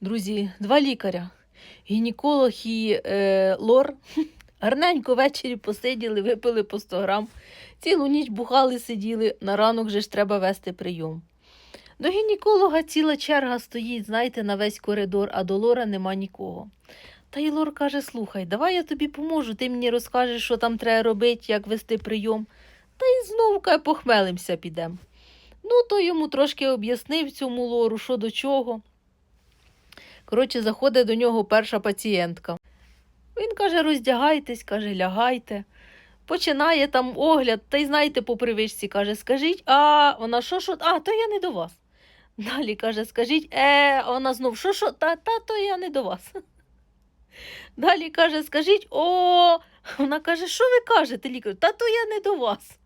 Друзі, два лікаря. Гінеколог і е, лор. Гарненько ввечері посиділи, випили по 100 грам. Цілу ніч бухали, сиділи, на ранок же ж треба вести прийом. До гінеколога ціла черга стоїть, знаєте, на весь коридор, а до лора нема нікого. Та й лор каже: слухай, давай я тобі поможу, ти мені розкажеш, що там треба робити, як вести прийом. Та й знову кай похмелимося підемо. Ну, то йому трошки об'яснив цьому лору, що до чого. Коротше, заходить до нього перша пацієнтка. Він каже: роздягайтесь, каже, лягайте. Починає там огляд, та й знаєте, по привичці каже, скажіть, а вона що, що? А, то я не до вас. Далі каже, скажіть, е, а вона знов, що, що, та, та, то я не до вас. Далі каже, скажіть, о, вона каже, що ви кажете, лікар? Та то я не до вас.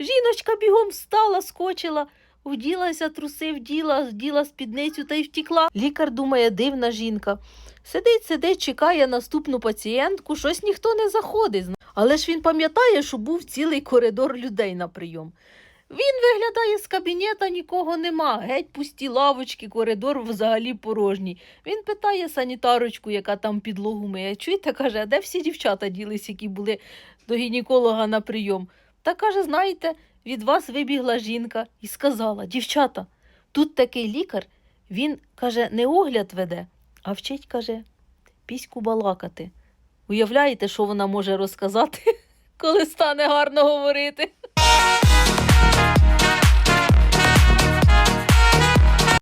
Жіночка бігом встала, скочила, вділася, труси вділа, вділа спідницю та й втікла. Лікар думає, дивна жінка. Сидить, сидить, чекає наступну пацієнтку, щось ніхто не заходить. Але ж він пам'ятає, що був цілий коридор людей на прийом. Він виглядає з кабінета, нікого нема. Геть пусті лавочки, коридор взагалі порожній. Він питає санітарочку, яка там підлогу миє. Чуєте, каже, а де всі дівчата ділись, які були до гінеколога на прийом? Та каже, знаєте, від вас вибігла жінка і сказала: дівчата, тут такий лікар, він каже, не огляд веде, а вчить, каже, піську балакати. Уявляєте, що вона може розказати, коли стане гарно говорити?